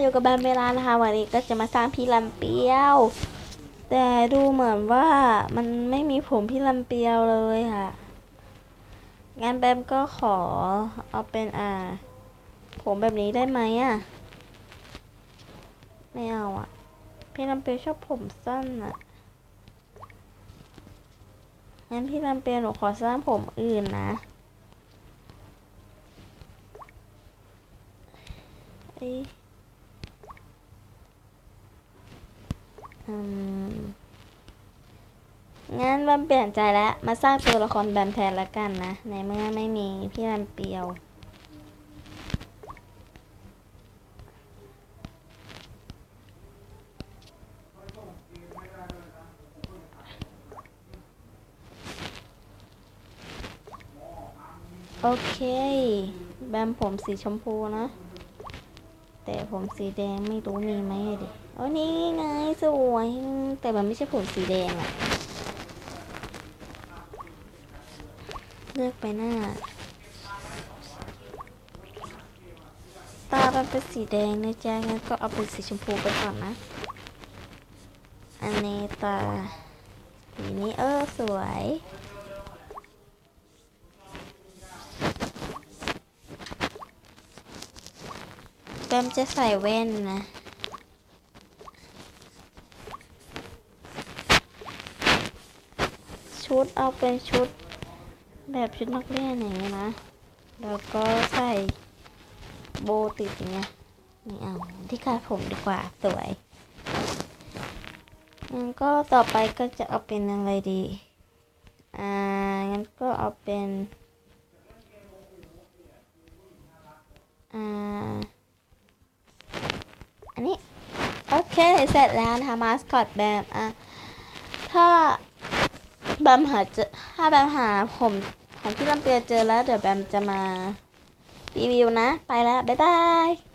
อยู่กับแบมเวลานะคะ วันนี้ก็จะมาสร้างพี่ลำเปียว แต่ดูเหมือนว่ามันไม่มีผมพี่ลำเปียวเลยค่ะงั้นแบมก็ขอเอาเป็นอ่า ผมแบบนี้ได้ไหมอะ ไม่เอาอะ พี่ลำเปียวชอบผมสั้นอะงั้นพี่ลำเปียวหนูขอสร้างผมอื่นนะเอ้ยอืม งั้นแบมเปลี่ยนใจแล้ว มาสร้างตัวละครแบมแทนละกันนะ ในเมื่อไม่มีพี่ลำเปียว โอเค แบมผมสีชมพูนะ แต่ผมสีแดงไม่รู้มีไหมดิ โอ้นี่ไงสวย แต่มันไม่ใช่ผมสีแดงอะเลือกไปหน้า ตามันเป็นสีแดงนะจ๊ะงั้นก็เอาเป็นสีชมพูไปก่อนนะ อันนี้ตาสีนี้เออสวยแบมจะใส่แว่นนะ ชุดเอาเป็นชุด แบบชุดนักเรียนอย่างเงี้ยนะ แล้วก็ใส่โบติดอย่างเงี้ยนี่เอาที่คาดผมดีกว่าสวยงั้นก็ต่อไปก็จะเอาเป็นอะไรดี อ่า งั้นก็เอาเป็น อ่า อันนี้ โอเค เสร็จแล้วนะคะมาสคอตแบมอะ ถ้า แบมหาเจอถ้าแบมหาผมของที่ลำเปียเจอแล้ว เดี๋ยวแบมจะมารีวิวนะ ไปแล้ว บ๊ายบาย